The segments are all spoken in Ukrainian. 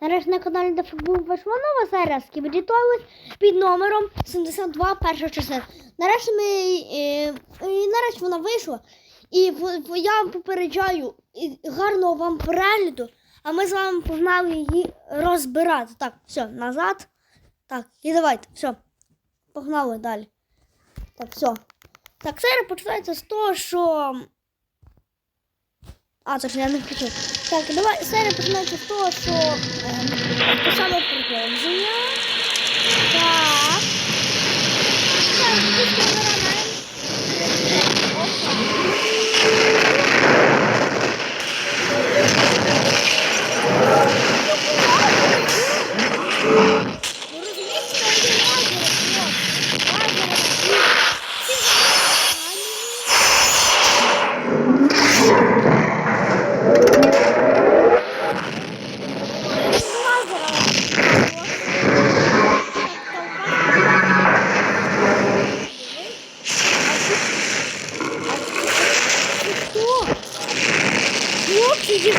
Нарешті на каналі Дефакбум вийшла нова серія Скібіді під номером 72 перша частина. Нарешті ми е, і нарешті вона вийшла. І я вам попереджаю і гарного вам перегляду, а ми з вами погнали її розбирати. Так, все, назад. Так, і давайте, все. Погнали далі. Так, все. Так, серія починається з того, що. А, ж я не включив. Так, давай серія починається з того, що те продовження. Так. Так, після виробляємо. Ви çok iyi.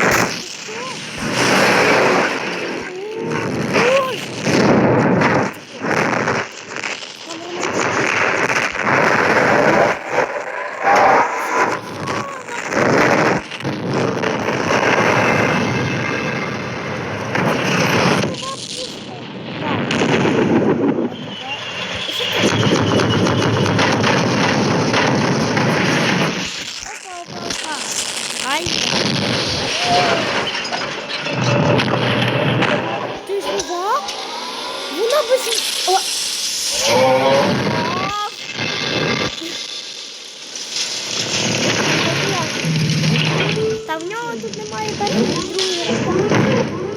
Ти жива? Вона без... О! Та в нього тут немає першої другої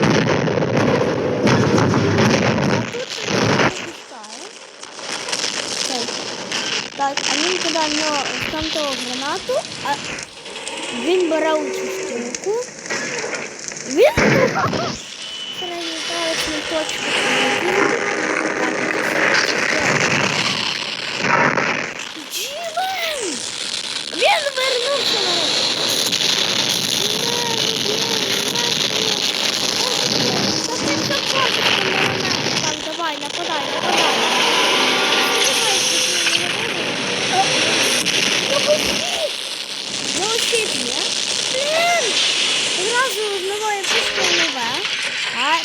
запускає. Так. А він кидає в нього в тамтого гранату, а він бере у штуку. Він середній точку. Вернувся на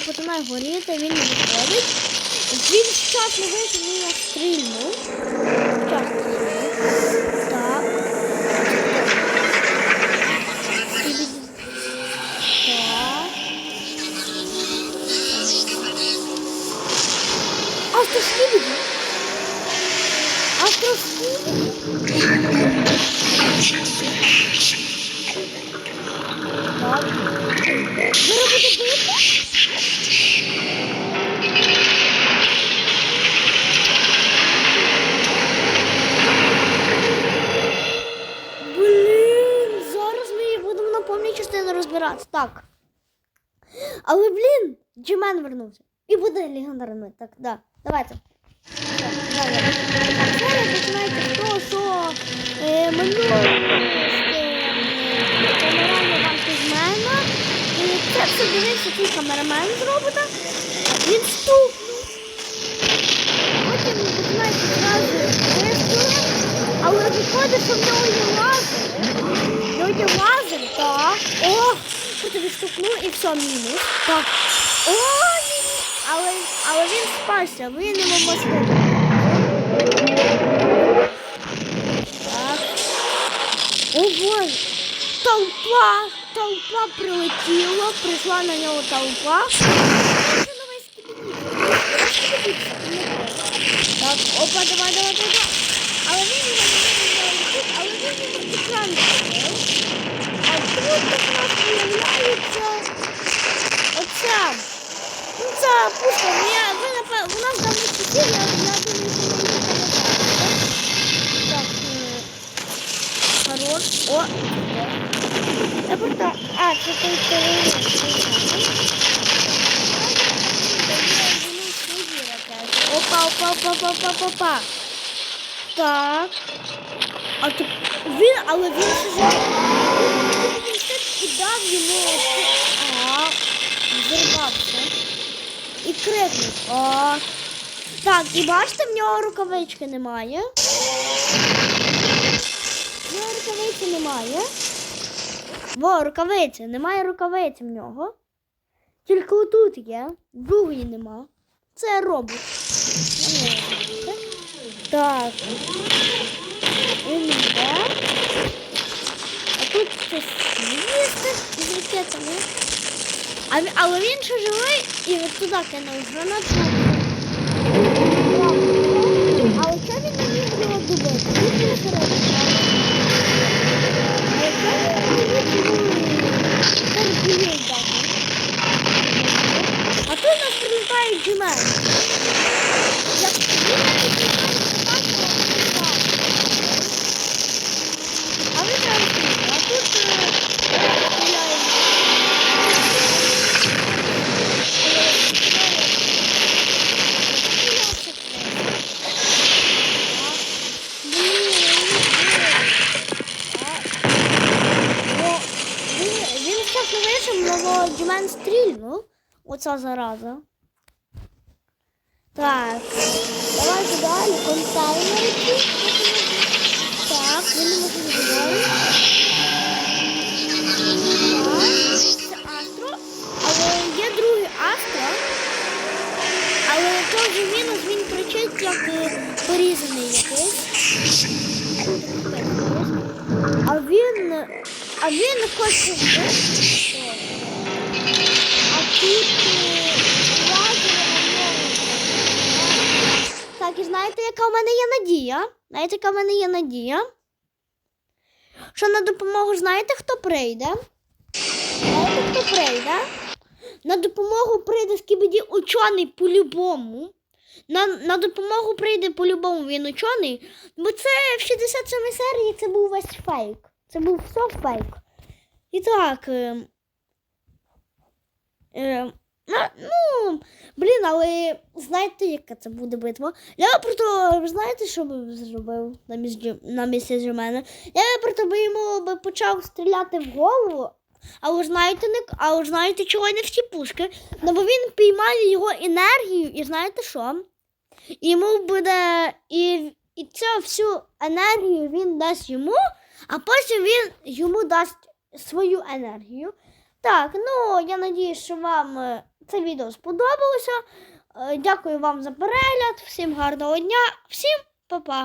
починає горіти, він виходить. Він вчасно вийшов, він нас стрільнув. Вчасно частині розбирати. Так. Але, блін, Джимен вернувся. І буде легендарний. Так, да. Давайте. Зараз починається з того, що е, минулого камеральна вантажмена. І це все дивився цей камерамен з робота. Він стукнув. Потім починається зразу вистріли, але виходить, що в нього є лазер. Нього лазер, так. О, потім відштовхнув і все, мінус. Так. О, ні. Але, але він спався, йому мозги. Так. О, Боже. Толпа, толпа прилетіла, прийшла на нього толпа. Так, опа, давай, давай, давай. Але він його не але він його екран зробив. А тут у нас виявляється оця. Ну, ця пушка, ну, я, ви, напевно, вона ж давно чотири, я, я думаю, що ви її пам'ятаєте. Так, е, хорош. О, Тепер так. А, це той той. Опа, опа, опа, опа, опа, опа. Так. А то він, але він ще ж- він ще і дав йому. Взорвався. крикнуть. О. Так, і бачите, в нього рукавички немає. В нього рукавиці немає. Во, рукавиці, немає рукавиці в нього. Тільки отут є, другої нема. Це робот. Так. Він йде. А тут щось їсти з. А, але він ще живий і от туди кинув гранату. Але що він не міг його добити? Він не зробив. Але що він не міг його терпілий дати? А тут нас прилітають джемелі. Як він навіть не знає, що так, то прилітає. А ви знаєте, а тут е, стріляють. Він так не вийшов, але Дюмен стрільнув. Оця зараза. Так. Давайте далі. Контейнери. Так, він може забирати. Це Астро. Але є другий Астро. Але теж мінус він кричить, як е, порізаний якийсь. А він. А він хоче вбити. Е. Так, і знаєте, яка в мене є надія? Знаєте, яка в мене є надія? Що на допомогу знаєте, хто прийде? Знаєте, хто прийде? На допомогу прийде скібіді учений по-любому. На, на допомогу прийде по-любому він учений, бо це в 67 серії це був весь фейк. Це був все фейк. І так. Е, ну, блін, але знаєте, яка це буде битва? Я просто, ви знаєте, що би зробив на місці, на місці мене? Я просто би йому би почав стріляти в голову, а ви знаєте, не, а ви знаєте, чого не всі пушки? Ну, бо він піймає його енергію, і знаєте що? Йому буде. І, і цю всю енергію він дасть йому, а потім він йому дасть свою енергію. Так, ну я надіюсь, що вам е, це відео сподобалося. Е, Дякую вам за перегляд, всім гарного дня, всім па-па!